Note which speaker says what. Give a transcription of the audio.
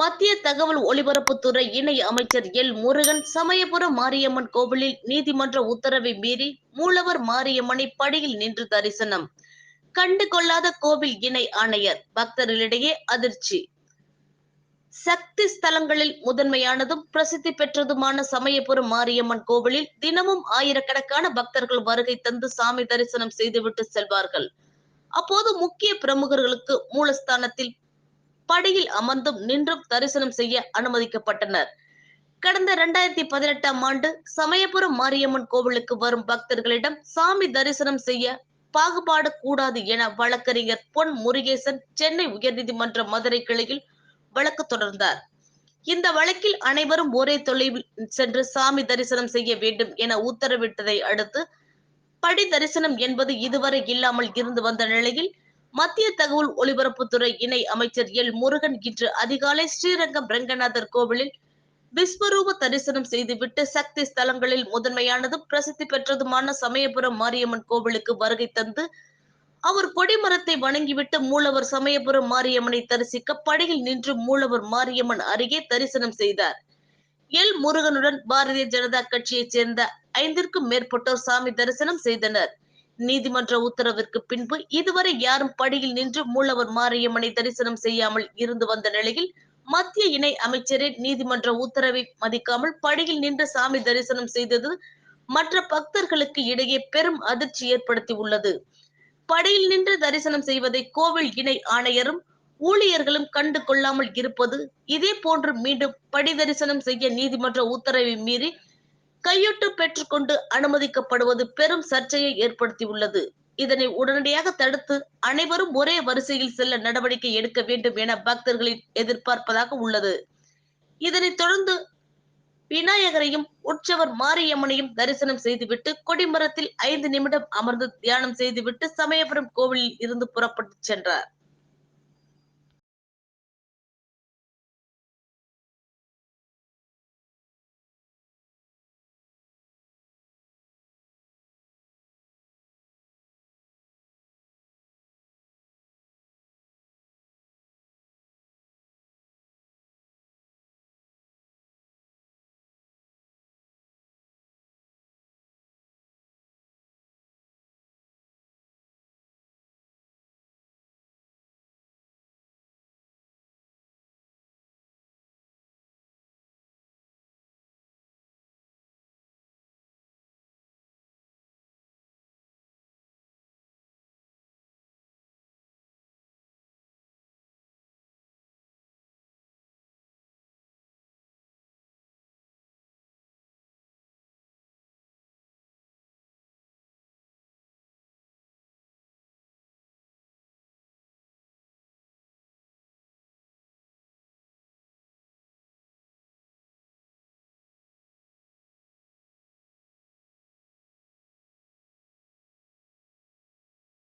Speaker 1: மத்திய தகவல் ஒலிபரப்புத்துறை இணை அமைச்சர் எல் முருகன் சமயபுரம் மாரியம்மன் கோவிலில் நீதிமன்ற உத்தரவை மீறி மூலவர் மாரியம்மனை படியில் நின்று தரிசனம். கண்டு கொள்ளாத கோவில் இணை ஆணையர் பக்தர்களிடையே அதிர்ச்சி. சக்தி ஸ்தலங்களில் முதன்மையானதும் பிரசித்தி பெற்றதுமான சமயபுரம் மாரியம்மன் கோவிலில் தினமும் ஆயிரக்கணக்கான பக்தர்கள் வருகை தந்து சாமி தரிசனம் செய்துவிட்டு செல்வார்கள். அப்போது முக்கிய பிரமுகர்களுக்கு மூலஸ்தானத்தில் படியில் அமர்ந்தும் நின்றும் தரிசனம் செய்ய அனுமதிக்கப்பட்டனர். கடந்த இரண்டாயிரத்தி பதினெட்டாம் ஆண்டு சமயபுரம் மாரியம்மன் கோவிலுக்கு வரும் பக்தர்களிடம் சாமி தரிசனம் செய்ய பாகுபாடு கூடாது என வழக்கறிஞர் பொன் முருகேசன் சென்னை உயர்நீதிமன்ற மதுரை கிளையில் வழக்கு தொடர்ந்தார். இந்த வழக்கில் அனைவரும் ஒரே தொலைவில் சென்று சாமி தரிசனம் செய்ய வேண்டும் என உத்தரவிட்டதை அடுத்து படி தரிசனம் என்பது இதுவரை இல்லாமல் இருந்து வந்த நிலையில் மத்திய தகவல் ஒலிபரப்புத்துறை இணை அமைச்சர் எல் முருகன் இன்று அதிகாலை ஸ்ரீரங்கம் ரெங்கநாதர் கோவிலில் விஸ்வரூப தரிசனம் செய்துவிட்டு சக்தி ஸ்தலங்களில் முதன்மையானதும் பிரசித்தி பெற்றதுமான சமயபுரம் மாரியம்மன் கோவிலுக்கு வருகை தந்து அவர் கொடிமரத்தை வணங்கிவிட்டு மூலவர் சமயபுரம் மாரியம்மனை தரிசிக்க படையில் நின்று மூலவர் மாரியம்மன் அருகே தரிசனம் செய்தார். எல் முருகனுடன் பாரதிய ஜனதா கட்சியைச் சேர்ந்த ஐந்திற்கும் மேற்பட்டோர் சாமி தரிசனம் செய்தனர். நீதிமன்ற உத்தரவிற்கு பின்பு இதுவரை யாரும் படியில் நின்று மூலவர் மாரியம்மனை தரிசனம் செய்யாமல் இருந்து வந்த நிலையில் மத்திய இணை அமைச்சரின் நீதிமன்ற உத்தரவை மதிக்காமல் படியில் நின்று சாமி தரிசனம் செய்தது மற்ற பக்தர்களுக்கு இடையே பெரும் அதிர்ச்சி ஏற்படுத்தி உள்ளது. படையில் நின்று தரிசனம் செய்வதை கோவில் இணை ஆணையரும் ஊழியர்களும் கண்டு கொள்ளாமல் இருப்பது இதே போன்று மீண்டும் படி தரிசனம் செய்ய நீதிமன்ற உத்தரவை மீறி கையொட்டு பெற்றுக்கொண்டு அனுமதிக்கப்படுவது பெரும் சர்ச்சையை ஏற்படுத்தியுள்ளது. இதனை உடனடியாக தடுத்து அனைவரும் ஒரே வரிசையில் செல்ல நடவடிக்கை எடுக்க வேண்டும் என பக்தர்களின் எதிர்பார்ப்பதாக உள்ளது. இதனைத் தொடர்ந்து விநாயகரையும் உற்சவர் மாரியம்மனையும் தரிசனம் செய்துவிட்டு கொடிமரத்தில் ஐந்து நிமிடம் அமர்ந்து தியானம் செய்துவிட்டு சமயபுரம் கோவிலில் இருந்து புறப்பட்டு சென்றார்.